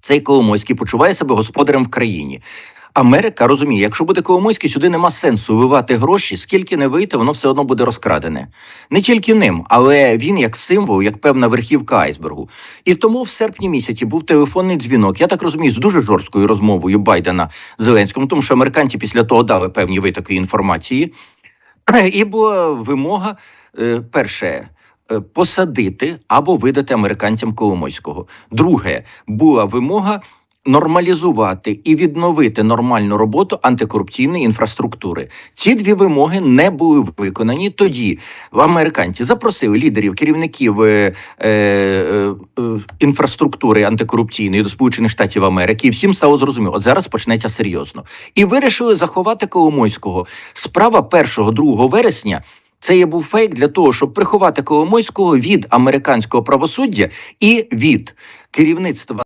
цей Коломойський почуває себе господарем в країні. Америка розуміє, якщо буде Коломойський, сюди нема сенсу вивати гроші, скільки не вийти, воно все одно буде розкрадене. Не тільки ним, але він як символ, як певна верхівка айсбергу. І тому в серпні місяці був телефонний дзвінок. Я так розумію, з дуже жорсткою розмовою Байдена Зеленському, тому що американці після того дали певні витоки інформації. І була вимога е, перше. Е, Посадити або видати американцям Коломойського. Друге була вимога нормалізувати і відновити нормальну роботу антикорупційної інфраструктури. Ці дві вимоги не були виконані. Тоді американці запросили лідерів, керівників е, е, е, інфраструктури антикорупційної до Сполучених Штатів Америки, і всім стало зрозуміло, от зараз почнеться серйозно. І вирішили заховати Коломойського. Справа 1-2 вересня. Це є був фейк для того, щоб приховати Коломойського від американського правосуддя і від керівництва.